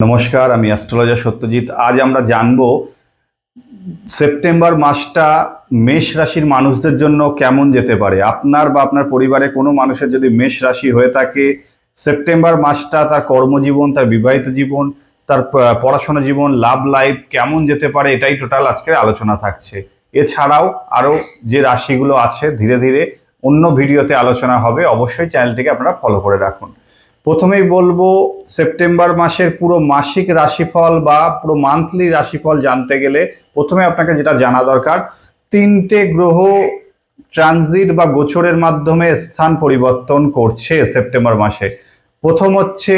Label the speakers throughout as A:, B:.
A: নমস্কার, আমি অ্যাস্ট্রোলজার সত্যজিৎ। আজ আমরা জানব সেপ্টেম্বর মাসটা মেষ রাশির মানুষদের জন্য কেমন যেতে পারে? আপনার বা আপনার পরিবারে কোনো মানুষের যদি মেষ রাশি হয়ে থাকে, সেপ্টেম্বর মাসটা তার কর্মজীবন, তার বিবাহিত জীবন, তার পড়াশোনা জীবন, লাভ লাইফ কেমন যেতে পারে এটাই টোটাল আজকের আলোচনা থাকছে। এছাড়াও আরও যে রাশিগুলো আছে, ধীরে ধীরে অন্য ভিডিওতে আলোচনা হবে। অবশ্যই চ্যানেলটিকে আপনারা ফলো করে রাখুন। প্রথমেই বলব, সেপ্টেম্বর মাসের পুরো মাসিক রাশিফল বা পুরো মান্থলি রাশিফল জানতে গেলে প্রথমে আপনাকে যেটা জানা দরকার, তিনটে গ্রহ ট্রানজিট বা গোচরের মাধ্যমে স্থান পরিবর্তন করছে সেপ্টেম্বর মাসে। প্রথম হচ্ছে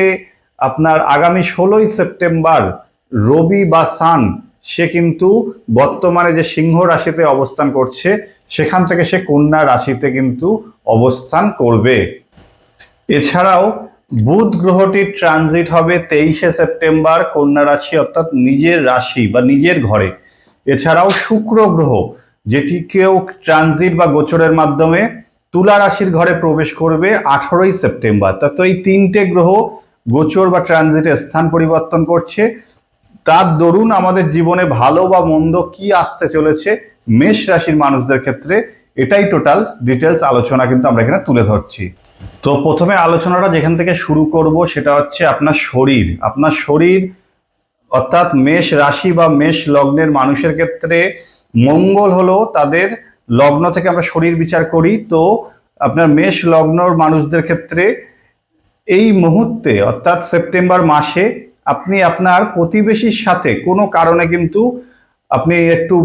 A: আপনার আগামী ষোলোই সেপ্টেম্বর রবি বা সান, সে কিন্তু বর্তমানে যে সিংহ রাশিতে অবস্থান করছে, সেখান থেকে সে কন্যা রাশিতে কিন্তু অবস্থান করবে। এছাড়াও বুধ গ্রহটির ট্রানজিট হবে তেইশে সেপ্টেম্বর, কন্যা রাশি অর্থাৎ নিজের রাশি বা নিজের ঘরে। এছাড়াও শুক্র গ্রহ, যেটিকেও ট্রানজিট বা গোচরের মাধ্যমে তুলা রাশির ঘরে প্রবেশ করবে আঠারোই সেপ্টেম্বর। তা তো এই তিনটে গ্রহ গোচর বা ট্রানজিটে স্থান পরিবর্তন করছে। তার দরুন আমাদের জীবনে ভালো বা মন্দ কি আসতে চলেছে মেষ রাশির মানুষদের ক্ষেত্রে। এটাই টোটাল ডিটেলস আলোচনা কিন্তু আমরা এখানে তুলে ধরছি। তো প্রথমে আলোচনাটা যেখান থেকে শুরু করব সেটা হচ্ছে আপনার শরীর। আপনার শরীর অর্থাৎ মেষ রাশি বা মেষ লগ্নের মানুষের ক্ষেত্রে মঙ্গল হলো তাদের লগ্ন থেকে আমরা শরীর বিচার করি। তো আপনার মেষ লগ্নর মানুষদের ক্ষেত্রে এই মুহূর্তে অর্থাৎ সেপ্টেম্বর মাসে আপনি আপনার প্রতিবেশীর সাথে কোনো কারণে কিন্তু আপনি একটু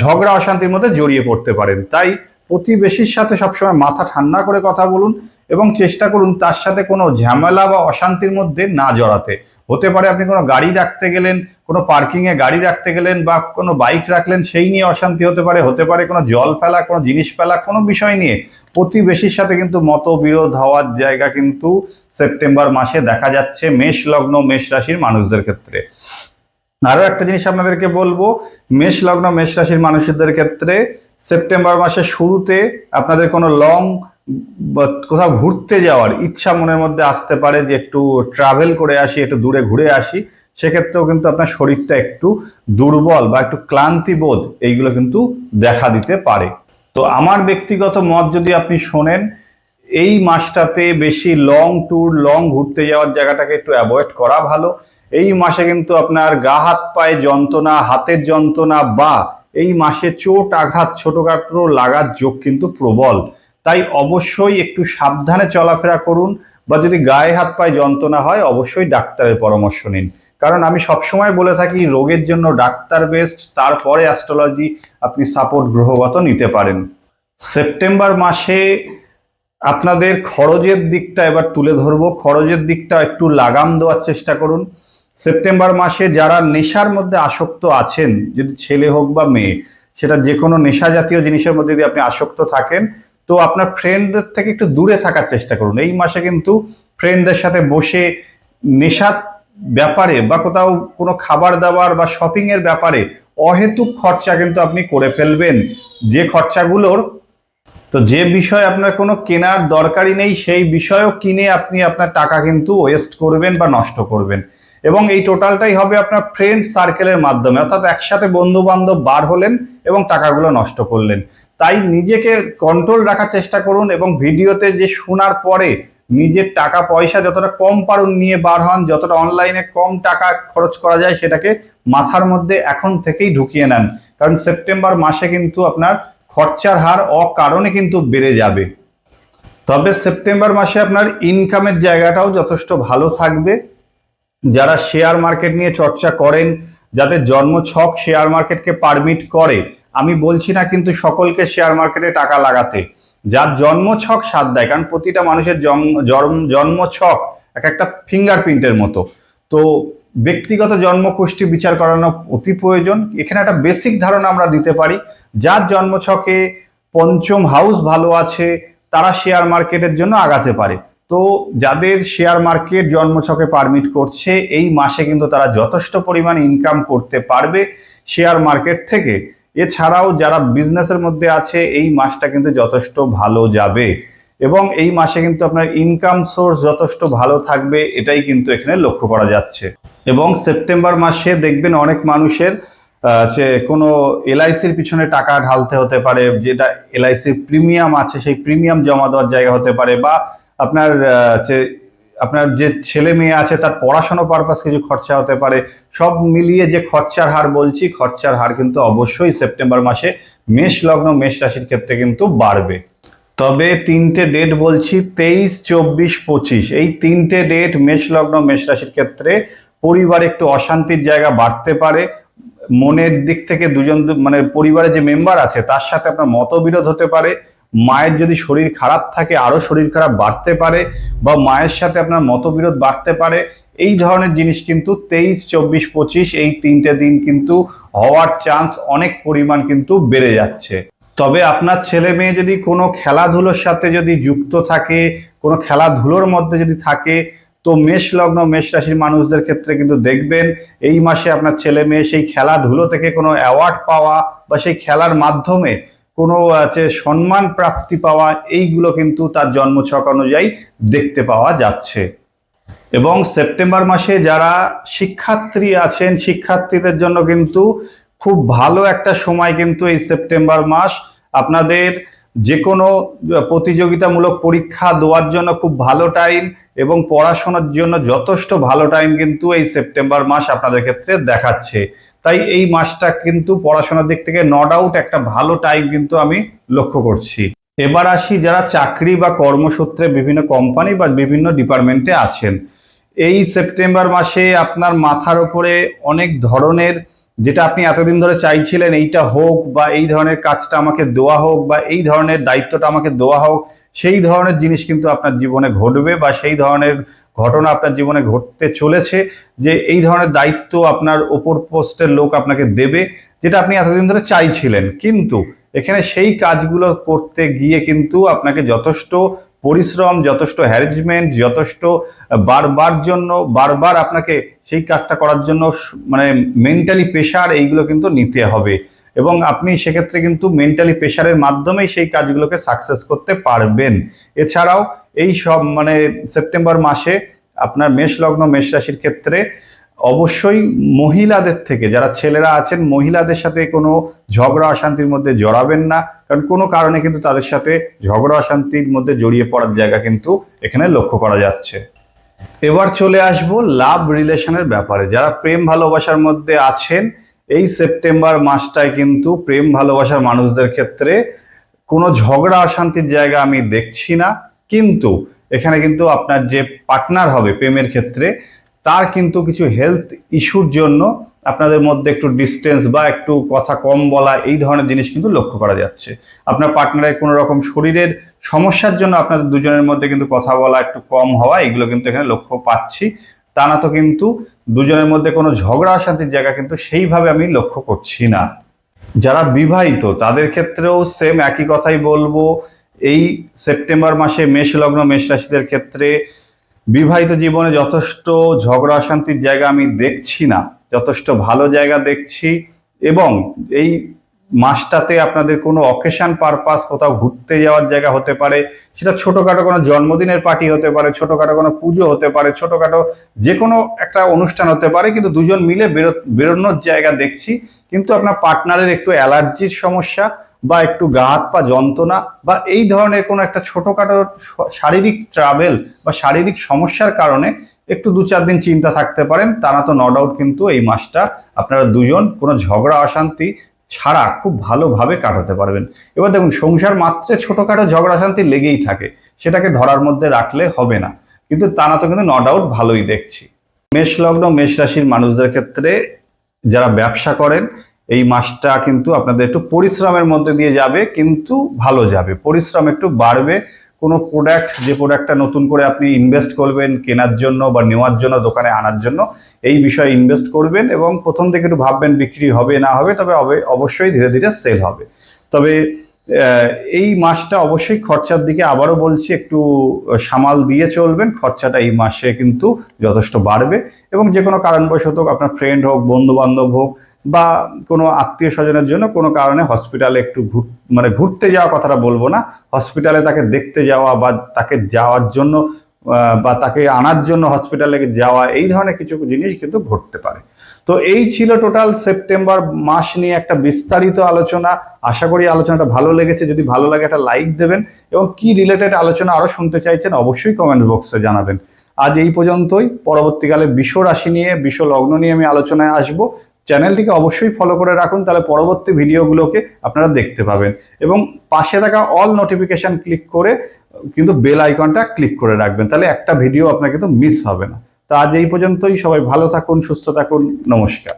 A: ঝগড়া, অশান্তির মধ্যে জড়িয়ে পড়তে পারেন। তাই প্রতিবেশীর সাথে সবসময় মাথা ঠান্ডা করে কথা বলুন এবং চেষ্টা করুন তার সাথে কোনো ঝামেলা বা অশান্তির মধ্যে না জড়াতে। হতে পারে আপনি কোনো গাড়ি রাখতে গেলেন, কোনো পার্কিংয়ে গাড়ি রাখতে গেলেন বা কোনো বাইক রাখলেন, সেই নিয়ে অশান্তি হতে পারে। হতে পারে কোনো জল ফেলা, কোনো জিনিস ফেলা, কোনো বিষয় নিয়ে। প্রতিবেশীর সাথে কিন্তু মতবিরোধ হওয়ার জায়গা কিন্তু সেপ্টেম্বর মাসে দেখা যাচ্ছে মেষ লগ্ন মেষ রাশির মানুষদের ক্ষেত্রে। আরও একটা জিনিস আপনাদেরকে বলব, মেষ লগ্ন, মেষ রাশির মানুষদের ক্ষেত্রে সেপ্টেম্বর মাসের শুরুতে আপনাদের কোনো লং কোথাও ঘুরতে যাওয়ার ইচ্ছা মনের মধ্যে আসতে পারে যে একটু ট্রাভেল করে আসি, একটু দূরে ঘুরে আসি, সেক্ষেত্রেও কিন্তু আপনার শরীরটা একটু দুর্বল বা একটু ক্লান্তি বোধ এইগুলো কিন্তু দেখা দিতে পারে। তো আমার ব্যক্তিগত মত যদি আপনি শোনেন, এই মাসটাতে বেশি লং ট্যুর লং ঘুরতে যাওয়ার জায়গাটাকে একটু অ্যাভয়েড করা ভালো। এই মাসে কিন্তু আপনার গা হাত পায়ে যন্ত্রণা, হাতের যন্ত্রণা বা এই মাসে চোট আঘাত, ছোটখাটো লাগার যোগ কিন্তু প্রবল। তাই অবশ্যই একটু সাবধানে চলাফেরা করুন বা যদি গায়ে হাত পায়ে যন্ত্রণা হয়, অবশ্যই ডাক্তারের পরামর্শ নিন। কারণ আমি সবসময় বলে থাকি, রোগের জন্য ডাক্তার বেস্ট, তারপরে অ্যাস্ট্রোলজি আপনি সাপোর্ট গ্রহগত নিতে পারেন। সেপ্টেম্বর মাসে আপনাদের খরচের দিকটা এবার তুলে ধরবো। খরচের দিকটা একটু লাগাম দেওয়ার চেষ্টা করুন। সেপ্টেম্বর মাসে যারা নেশার মধ্যে আসক্ত আছেন, যদি ছেলে হোক বা মেয়ে, সেটা যে কোনো নেশা জাতীয় জিনিসের মধ্যে যদি আপনি আসক্ত থাকেন, তো আপনার ফ্রেন্ডদের থেকে একটু দূরে থাকার চেষ্টা করুন। এই মাসে কিন্তু ফ্রেন্ডদের সাথে বসে নেশার ব্যাপারে বা কোথাও কোনো খাবার দাবার বা শপিং এর ব্যাপারে অহেতুক খরচা কিন্তু আপনি করে ফেলবেন। যে খরচাগুলোর, তো যে বিষয় আপনার কোনো কেনার দরকারই নেই, সেই বিষয়ও কিনে আপনি আপনার টাকা কিন্তু ওয়েস্ট করবেন বা নষ্ট করবেন। এবং এই টোটালটাই হবে আপনার ফ্রেন্ড সার্কেলের মাধ্যমে, অর্থাৎ একসাথে বন্ধু বান্ধব বার হলেন এবং টাকাগুলো নষ্ট করলেন। তাই নিজেকে কন্ট্রোল রাখার চেষ্টা করুন এবং ভিডিওতে যে শোনার পরে নিজের টাকা পয়সা যতটা কম পারুন নিয়ে বার হন, যতটা অনলাইনে কম টাকা খরচ করা যায় সেটাকে মাথার মধ্যে এখন থেকেই ঢুকিয়ে নেন। কারণ সেপ্টেম্বর মাসে কিন্তু আপনার খরচার হার অকারণে কিন্তু বেড়ে যাবে। তবে সেপ্টেম্বর মাসে আপনার ইনকামের জায়গাটাও যথেষ্ট ভালো থাকবে। যারা শেয়ার মার্কেট নিয়ে চর্চা করেন, যাদের জন্মছক শেয়ার মার্কেটকে পারমিট করে, আমি বলছি না কিন্তু সকলকে শেয়ার মার্কেটে টাকা লাগাতে। যার জন্মছক সাথ দেয়, কারণ প্রতিটা মানুষের জন্ম, জন্ম- জন্মছক এক একটা ফিঙ্গারপ্রিন্টের মতো। তো ব্যক্তিগত জন্মকুষ্টি বিচার করানো অতি প্রয়োজন। এখানে একটা বেসিক ধারণা আমরা দিতে পারি, যার জন্মছকে পঞ্চম হাউস ভালো আছে, তারা শেয়ার মার্কেটের জন্য আগাতে পারে। তো যাদের শেয়ার মার্কেট জন্মছকে পারমিট করছে, এই মাসে কিন্তু তারা যথেষ্ট পরিমাণ ইনকাম করতে পারবে শেয়ার মার্কেট থেকে। এছাড়াও যারা বিজনেসের মধ্যে আছে, এই মাসটা কিন্তু যথেষ্ট ভালো যাবে। এবং এই মাসে কিন্তু আপনার ইনকাম সোর্স যথেষ্ট ভালো থাকবে, এটাই কিন্তু এখানে লক্ষ্য করা যাচ্ছে। এবং সেপ্টেম্বর মাসে দেখবেন অনেক মানুষের যে কোনো এলআইসির পিছনে টাকা ঢালতে হতে পারে, যেটা এলআইসির প্রিমিয়াম আছে, সেই প্রিমিয়াম জমা দেওয়ার জায়গা হতে পারে, বা আপনার যে আপনার যে ছেলে মেয়ে আছে, তার পড়াশোনা পারপাস কিছু খরচা হতে পারে। সব মিলিয়ে যে খরচার হার বলছি, খরচার হার কিন্তু অবশ্যই সেপ্টেম্বর মাসে মেষ লগ্ন, মেষ রাশির ক্ষেত্রে কিন্তু বাড়বে। তবে তিনটে ডেট বলছি, তেইশ, চব্বিশ, পঁচিশ। এই তিনটে ডেট মেষ লগ্ন, মেষ রাশির ক্ষেত্রে পরিবারে একটু অশান্তির জায়গা বাড়তে পারে। মনের দিক থেকে দুজন মানে পরিবারে যে মেম্বার আছে, তার সাথে আপনার মতবিরোধ হতে পারে। মায়ের যদি শরীর খারাপ থাকে আরও শরীর খারাপ বাড়তে পারে বা মায়ের সাথে আপনার মতবিরোধ বাড়তে পারে, এই ধরনের জিনিস কিন্তু তেইশ, চব্বিশ, পঁচিশ, এই তিনটে দিন কিন্তু হওয়ার চান্স অনেক পরিমাণ কিন্তু বেড়ে যাচ্ছে। তবে আপনার ছেলে মেয়ে যদি কোনো খেলাধুলোর সাথে যদি যুক্ত থাকে, কোনো খেলাধুলোর মধ্যে যদি থাকে, তো মেষ লগ্ন, মেষ রাশির মানুষদের ক্ষেত্রে কিন্তু দেখবেন, এই মাসে আপনার ছেলে মেয়ে সেই খেলাধুলো থেকে কোনো অ্যাওয়ার্ড পাওয়া বা সেই খেলার মাধ্যমে কোনো আছে সম্মান প্রাপ্তি পাওয়া, এইগুলো কিন্তু তার জন্মছক অনুযায়ী দেখতে পাওয়া যাচ্ছে। এবং সেপ্টেম্বর মাসে যারা শিক্ষার্থী আছেন, শিক্ষার্থীদের জন্য কিন্তু খুব ভালো একটা সময় কিন্তু এই সেপ্টেম্বর মাস। আপনাদের যে কোনো প্রতিযোগিতামূলক পরীক্ষা দেওয়ার জন্য খুব ভালো টাইম এবং পড়াশোনার জন্য যথেষ্ট ভালো টাইম কিন্তু এই সেপ্টেম্বর মাস আপনাদের ক্ষেত্রে দেখাচ্ছে। তাই এই মাসটা কিন্তু পড়াশোনার দিক থেকে নট আউট একটা ভালো টাইম কিন্তু আমি লক্ষ্য করছি। এবার আসি যারা চাকরি বা কর্মসূত্রে বিভিন্ন কোম্পানি বা বিভিন্ন ডিপার্টমেন্টে আছেন। এই সেপ্টেম্বর মাসে আপনার মাথার উপরে অনেক ধরনের যেটা আপনি এতদিন ধরে চাইছিলেন এইটা হোক বা এই ধরনের কাজটা আমাকে দেওয়া হোক বা এই ধরনের দায়িত্বটা আমাকে দেওয়া হোক, সেই ধরনের জিনিস কিন্তু আপনার জীবনে ঘটবে বা সেই ধরনের ঘটনা আপনার জীবনে ঘটতে চলেছে, যে এই ধরনের দায়িত্ব আপনার ওপর পোস্টের লোক আপনাকে দেবে, যেটা আপনি এতদিন ধরে চাইছিলেন। কিন্তু এখানে সেই কাজগুলো করতে গিয়ে কিন্তু আপনাকে যথেষ্ট পরিশ্রম, যথেষ্ট হ্যারেসমেন্ট, যথেষ্ট বারবার জন্য, বারবার আপনাকে সেই কাজটা করার জন্য মানে মেন্টালি প্রেশার এইগুলো কিন্তু নিতে হবে। এবং আপনি সেক্ষেত্রে কিন্তু মেন্টালি প্রেশারের মাধ্যমেই সেই কাজগুলোকে সাকসেস করতে পারবেন। এছাড়াও এই সব মানে সেপ্টেম্বর মাসে আপনার মেষ লগ্ন, মেষ রাশির ক্ষেত্রে অবশ্যই মহিলাদের থেকে, যারা ছেলেরা আছেন, মহিলাদের সাথে কোনো ঝগড়া, অশান্তির মধ্যে জড়াবেন না। কারণ কোনো কারণে কিন্তু তাদের সাথে ঝগড়া, অশান্তির মধ্যে জড়িয়ে পড়ার জায়গা কিন্তু এখানে লক্ষ্য করা যাচ্ছে। এবার চলে আসব লাভ রিলেশনের ব্যাপারে। যারা প্রেম ভালোবাসার মধ্যে আছেন, এই সেপ্টেম্বর মাসটায় কিন্তু প্রেম ভালোবাসার মানুষদের ক্ষেত্রে কোনো ঝগড়া, অশান্তির জায়গা আমি দেখছি না। কিন্তু এখানে কিন্তু আপনার যে পার্টনার হবে প্রেমের ক্ষেত্রে, তার কিন্তু কিছু হেলথ ইস্যুর জন্য আপনাদের মধ্যে একটু ডিস্টেন্স বা একটু কথা কম বলা, এই ধরনের জিনিস কিন্তু লক্ষ্য করা যাচ্ছে। আপনার পার্টনারের কোনো রকম শরীরের সমস্যার জন্য আপনাদের দুজনের মধ্যে কিন্তু কথা বলা একটু কম হওয়া, এগুলো কিন্তু এখানে লক্ষ্য পাচ্ছি। তা না তো কিন্তু দুজনের মধ্যে কোনো ঝগড়া, অশান্তির জায়গা কিন্তু সেইভাবে আমি লক্ষ্য করছি না। যারা বিবাহিত, তাদের ক্ষেত্রেও সেম একই কথাই বলব। এই সেপ্টেম্বর মাসে মেষ লগ্ন মেষ রাশিদের ক্ষেত্রে বিবাহিত জীবনে যথেষ্ট ঝগড়া অশান্তির জায়গা আমি দেখছি না। যথেষ্ট ভালো জায়গা দেখছি এবং এই মাসটাতে আপনাদের কোনো অকেশন পারপাস কোথাও ঘুরতে যাওয়ার জায়গা হতে পারে, সেটা ছোটোখাটো কোনো জন্মদিনের পার্টি হতে পারে, ছোটোখাটো কোনো পুজো হতে পারে, ছোটোখাটো যে কোনো একটা অনুষ্ঠান হতে পারে, কিন্তু দুজন মিলে বেরো, বেরোনোর জায়গা দেখছি। কিন্তু আপনার পার্টনারের একটু অ্যালার্জির সমস্যা বা একটু গা হাত পা যন্ত্রণা বা এই ধরনের কোনো একটা ছোটোখাটো শারীরিক ট্রাভেল বা শারীরিক সমস্যার কারণে একটু দু চার দিন চিন্তা থাকতে পারেন। তারা তো ন ডাউট কিন্তু এই মাসটা আপনারা দুজন কোনো ঝগড়া, অশান্তি ছাড়া খুব ভালোভাবে কাটাতে পারবেন। এবার দেখুন, সংসার মাত্রে ছোটোখাটো ঝগড়া, অশান্তি লেগেই থাকে। সেটাকে ধরার মধ্যে রাখলে হবে না। কিন্তু তারা তো কিন্তু ন ডাউট ভালোই দেখছি। মেষ লগ্ন, মেষ রাশির মানুষদের ক্ষেত্রে যারা ব্যবসা করেন এই মাসটা কিন্তু আপনাদের একটু পরিশ্রমের মধ্যে দিয়ে যাবে, কিন্তু ভালো যাবে। পরিশ্রম একটু বাড়বে। কোনো প্রোডাক্ট যে প্রোডাক্টটা নতুন করে আপনি ইনভেস্ট করবেন কেনার জন্য বা নেওয়ার জন্য, দোকানে আনার জন্য, এই বিষয়ে ইনভেস্ট করবেন এবং প্রথম থেকে একটু ভাববেন বিক্রি হবে না হবে, তবে অবশ্যই ধীরে ধীরে সেল হবে। তবে এই মাসটা অবশ্যই খরচার দিকে আবারও বলছি, একটু সামাল দিয়ে চলবেন। খরচাটা এই মাসে কিন্তু যথেষ্ট বাড়বে এবং যে কোনো কারণবশত আপনার ফ্রেন্ড হোক বন্ধু বান্ধব হোক বা কোনো আত্মীয় স্বজনের জন্য কোনো কারণে হসপিটালে একটু ঘুর মানে ঘুরতে যাওয়া কথাটা বলব না। হসপিটালে তাকে দেখতে যাওয়া বা তাকে যাওয়ার জন্য বা তাকে আনার জন্য হসপিটালে যাওয়া, এই ধরনের কিছু জিনিস কিন্তু ঘটতে পারে। তো এই ছিল টোটাল সেপ্টেম্বর মাস নিয়ে একটা বিস্তারিত আলোচনা। আশা করি আলোচনাটা ভালো লেগেছে। যদি ভালো লাগে একটা লাইক দেবেন এবং কি রিলেটেড আলোচনা আরও শুনতে চাইছেন, অবশ্যই কমেন্ট বক্সে জানাবেন। আজ এই পর্যন্তই। পরবর্তীকালে বিশ্ব রাশি নিয়ে বিশ্ব লগ্ন নিয়ে আমি আলোচনায় আসব। চ্যানেলটিকে অবশ্যই ফলো করে রাখুন, তাহলে পরবর্তী ভিডিওগুলোকে আপনারা দেখতে পাবেন। এবং পাশে থাকা অল নোটিফিকেশান ক্লিক করে কিন্তু বেল আইকনটা ক্লিক করে রাখবেন, তাহলে একটা ভিডিও আপনার কিন্তু মিস হবে না। তা আজ এই পর্যন্তই, সবাই ভালো থাকুন, সুস্থ থাকুন, নমস্কার।